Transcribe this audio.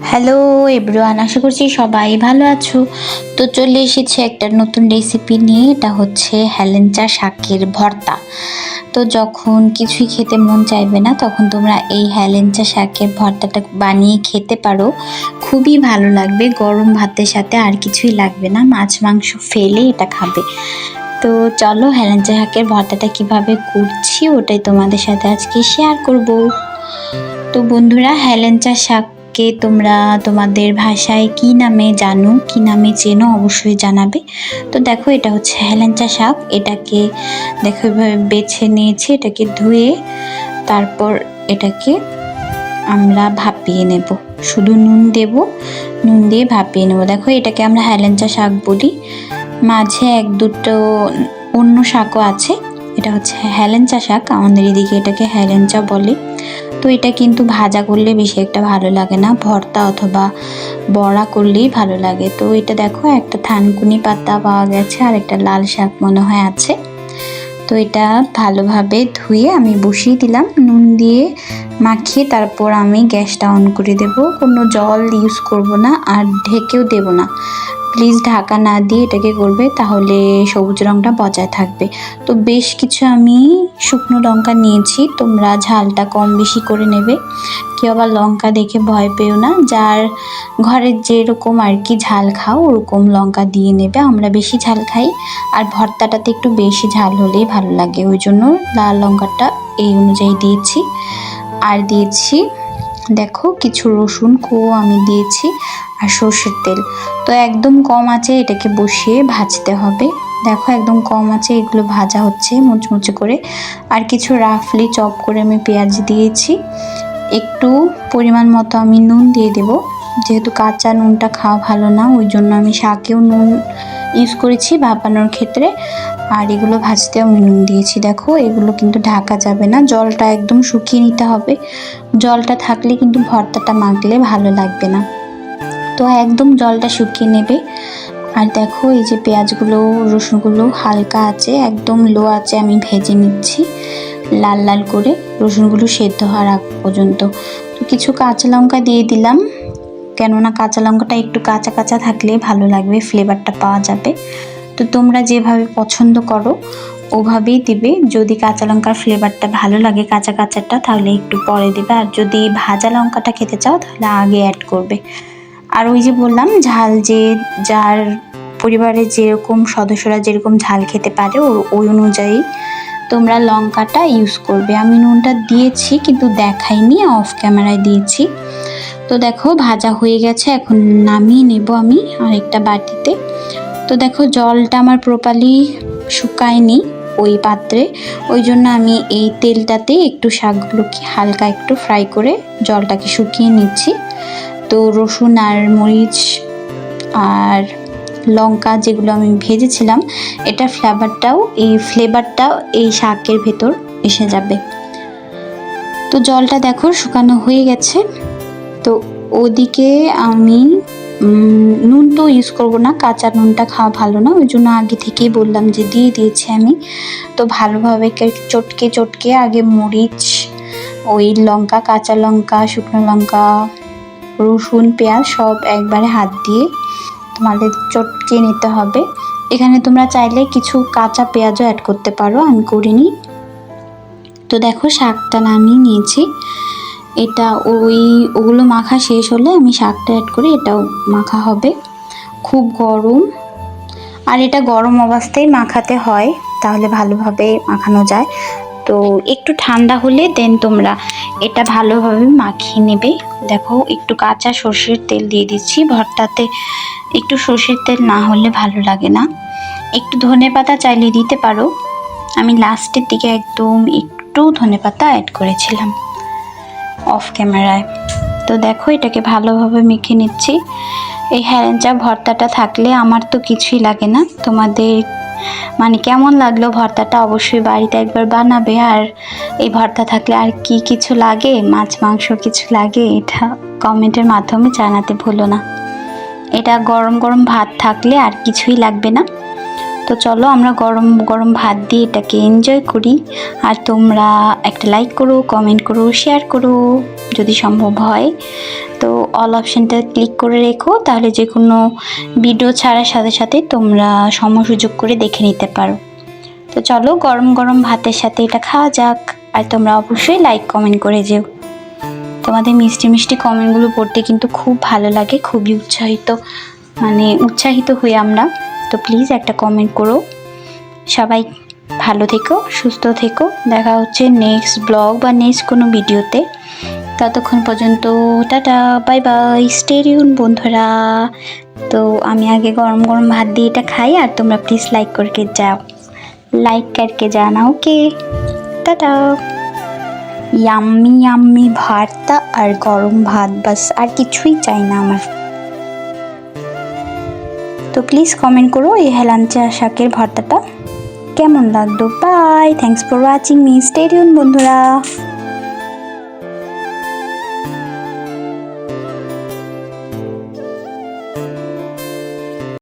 Hello everyone আশা করছি সবাই ভালো আছো। তো চলে এসেছে একটা নতুন রেসিপি নিয়ে, এটা হচ্ছে হেলেঞ্চা শাকের ভর্তা। তো যখন কিছুই খেতে মন চাইবে না, তখন তোমরা এই হেলেঞ্চা শাকের ভর্তাটা বানিয়ে খেতে পারো। খুবই ভালো লাগবে, গরম ভাতের সাথে আর কিছুই লাগবে না, মাছ, মাংস ফেলে এটা খাবে। তো চলো হেলেঞ্চা শাকের ভর্তাটা কীভাবে করছি, ওটাই তোমাদের সাথে আজকে শেয়ার করব। তো বন্ধুরা, হেলেঞ্চা শাককে তোমরা তোমাদের ভাষায় কি নামে জানো, কি নামে চেনো অবশ্যই জানাবে। তো দেখো, এটা হচ্ছে হেলেঞ্চা শাক এটাকে দেখো, এভাবে বেছে নিয়েছি, এটাকে ধুয়ে তারপর এটাকে আমরা ভাপিয়ে নেব। শুধু নুন দেব, নুন দিয়ে ভাপিয়ে নেব। দেখো, এটাকে আমরা হেলেঞ্চা শাক বলি। মাঝে এক দুটো অন্য শাকও আছে। এটা হচ্ছে হেলেঞ্চা শাক। আমাদের এদিকে এটাকে হেলেঞ্চা বলে। তো এটা কিন্তু ভাজা করলে বেশি একটা ভালো লাগে না, ভর্তা অথবা বড়া করলেই ভালো লাগে। তো এটা দেখো, একটা থানকুনি পাতা পাওয়া গেছে আর একটা লাল শাক মনে হয় আছে। তো এটা ভালোভাবে ধুয়ে আমি বসিয়ে দিলাম, নুন দিয়ে মাখিয়ে তারপর আমি গ্যাসটা অন করে দেব। কোনো জল ইউজ করব না আর ঢেকেও দেব না। প্লিজ ঢাকা না দিয়ে এটাকে করবে, তাহলে সবুজ রঙটা বজায় থাকবে। তো বেশ কিছু আমি শুকনো লঙ্কা নিয়েছি, তোমরা ঝালটা কম বেশি করে নেবে। কেউ আবার লঙ্কা দেখে ভয় পেও না, যার ঘরের যেরকম আর কি ঝাল খাও, ওরকম লঙ্কা দিয়ে নেবে। আমরা বেশি ঝাল খাই, আর ভর্তাটাতে একটু বেশি ঝাল হলেই ভালো লাগে। ওই জন্য লাল লঙ্কাটা এই অনুযায়ী দিয়েছি। আর দিয়েছি দেখো, কিছু রসুন কুয়ো আমি দিয়েছি আর সর্ষের তেল। তো একদম কম আছে, এটাকে বসিয়ে ভাজতে হবে। দেখো, একদম কম আছে, এগুলো ভাজা হচ্ছে মুচমুচে করে। আর কিছু রাফলি চপ করে আমি পেঁয়াজ দিয়েছি। একটু পরিমাণ মতো আমি নুন দিয়ে দেব। যেহেতু কাঁচা নুনটা খাওয়া ভালো না, ওই জন্য আমি শাকেও নুন ইউজ করেছি ভাপানোর ক্ষেত্রে। আর এগুলো ভাজতেও আমি নুন দিয়েছি। দেখো, এগুলো কিন্তু ঢাকা যাবে না, জলটা একদম শুকিয়ে নিতে হবে। জলটা থাকলে কিন্তু ভর্তাটা মাখলে ভালো লাগবে না। তো একদম জলটা শুকিয়ে নেবে। আর দেখো, এই যে পেঁয়াজগুলো, রসুনগুলো হালকা আছে, একদম লো আছে আমি ভেজে নিচ্ছি লাল লাল করে। রসুনগুলো সেদ্ধ হওয়ার আগ পর্যন্ত। তো কিছু কাঁচা লঙ্কা দিয়ে দিলাম। কেননা কাঁচা লঙ্কাটা একটু কাঁচা কাঁচা থাকলে ভালো লাগবে ফ্লেভারটা পাওয়া যাবে। তো তোমরা যেভাবে পছন্দ করো, ওভাবেই দিবে। যদি কাঁচা লঙ্কার ফ্লেভারটা ভালো লাগে কাঁচা কাঁচাটা, তাহলে একটু পরে দেবে। আর যদি ভাজা লঙ্কাটা খেতে চাও, তাহলে আগে অ্যাড করবে। আর ওই যে বললাম, ঝাল যে, যার পরিবারে যেরকম সদস্যরা যেরকম ঝাল খেতে পারে ওই অনুযায়ী তোমরা লঙ্কাটা ইউজ করবে। আমি নুনটা দিয়েছি, কিন্তু দেখাইনি অফ ক্যামেরায় দিয়েছি। তো দেখো, ভাজা হয়ে গেছে, এখন নামিয়ে নেব আমি আরেকটা বাটিতে। তো দেখো, জলটা আমার প্রপারলি শুকায়নি ওই পাত্রে। ওই জন্য আমি এই তেলটাতে একটু শাকগুলোকে হালকা একটু ফ্রাই করে জলটাকে শুকিয়ে নিচ্ছি। তো রসুন আর মরিচ আর লঙ্কা যেগুলো আমি ভেজেছিলাম, এটা ফ্লেভারটাও এই ফ্লেভারটাও এই শাকের ভেতর এসে যাবে। তো জলটা দেখো, শুকানো হয়ে গেছে। তো ওদিকে আমি নুন তো ইউজ করব না, কাঁচা নুনটা খাওয়া ভালো না, ওই জন্য আগে থেকেই বললাম যে দিয়ে দিয়েছি আমি। তো ভালোভাবে চটকে চটকে আগে মরিচ, ওই লঙ্কা, কাঁচা লঙ্কা, শুকনো লঙ্কা, রসুন, পেঁয়াজ সব একবারে হাত দিয়ে তোমাদের চটকে নিতে হবে। এখানে তোমরা চাইলে কিছু কাঁচা পেঁয়াজও অ্যাড করতে পারো, আমি করিনি। তো দেখো শাকটা নামিয়ে নিয়েছি। এটা ওই, ওগুলো মাখা শেষ হলে আমি শাকটা অ্যাড করে এটাও মাখা হবে। খুব গরম। আর এটা গরম অবস্থায় মাখাতে হয়, তাহলে ভালোভাবে মাখানো যায়। তো একটু ঠান্ডা হলে দেন তোমরা এটা ভালোভাবে মাখিয়ে নেবে। দেখো, একটু কাঁচা সর্ষের তেল দিয়ে দিচ্ছি। ভর্তাতে একটু সর্ষের তেল না হলে ভালো লাগে না। একটু ধনে পাতা চাইলে দিতে পারো। আমি লাস্টের দিকে একদম একটু ধনে পাতা অ্যাড করেছিলাম। অফ ক্যামেরায়। তো দেখো, এটাকে ভালোভাবে মেখে নিচ্ছি। এই হ্যারেঞ্চা ভর্তাটা থাকলে আমার তো কিছুই লাগে না। তোমাদের মানে কেমন লাগল ভর্তাটা অবশ্যই বাড়িতে একবার বানাবে। আর এই ভর্তা থাকলে আর কি কিছু লাগে? মাছ, মাংস কিছু লাগে? এটা কমেন্টের মাধ্যমে জানাতে ভুলো না। এটা গরম গরম ভাত থাকলে আর কিছুই লাগবে না। তো চলো আমরা গরম গরম ভাত দিয়ে এটাকে এনজয় করি। আর তোমরা একটা লাইক করো কমেন্ট করো শেয়ার করো, যদি সম্ভব হয়। তো অল অপশানটা ক্লিক করে রেখো, তাহলে যে কোনো ভিডিও ছাড়ার সাথে সাথে তোমরা সময় সুযোগ করে দেখে নিতে পারো। তো চলো গরম গরম ভাতের সাথে এটা খাওয়া যাক, আর তোমরা অবশ্যই লাইক কমেন্ট করে যেও। তোমাদের মিষ্টি মিষ্টি কমেন্টগুলো পড়তে কিন্তু খুব ভালো লাগে, খুবই উৎসাহিত মানে উৎসাহিত হই আমরা। তো প্লিজ একটা কমেন্ট করো। সবাই ভালো থেকো, সুস্থ থেকো। দেখা হচ্ছে নেক্সট ব্লগ বা নেক্সট কোনো ভিডিওতে ততক্ষণ পর্যন্ত টাটা বাই বাই স্টেরিউন বন্ধুরা। তো আমি আগে গরম গরম ভাত দিয়ে এটা খাই আর তোমরা প্লিজ লাইক করকে যাও। লাইক করকে জানা ওকে টাটা। ইয়াম্মি ইয়াম্মি ভর্তা আর গরম ভাত, বাস, আর কিছুই চাই না আমার। তো প্লিজ কমেন্ট করো এই হেলাঞ্চা শাকের ভর্তাটা। কেমন লাগল? Bye thanks for watching me stadium বন্ধুরা।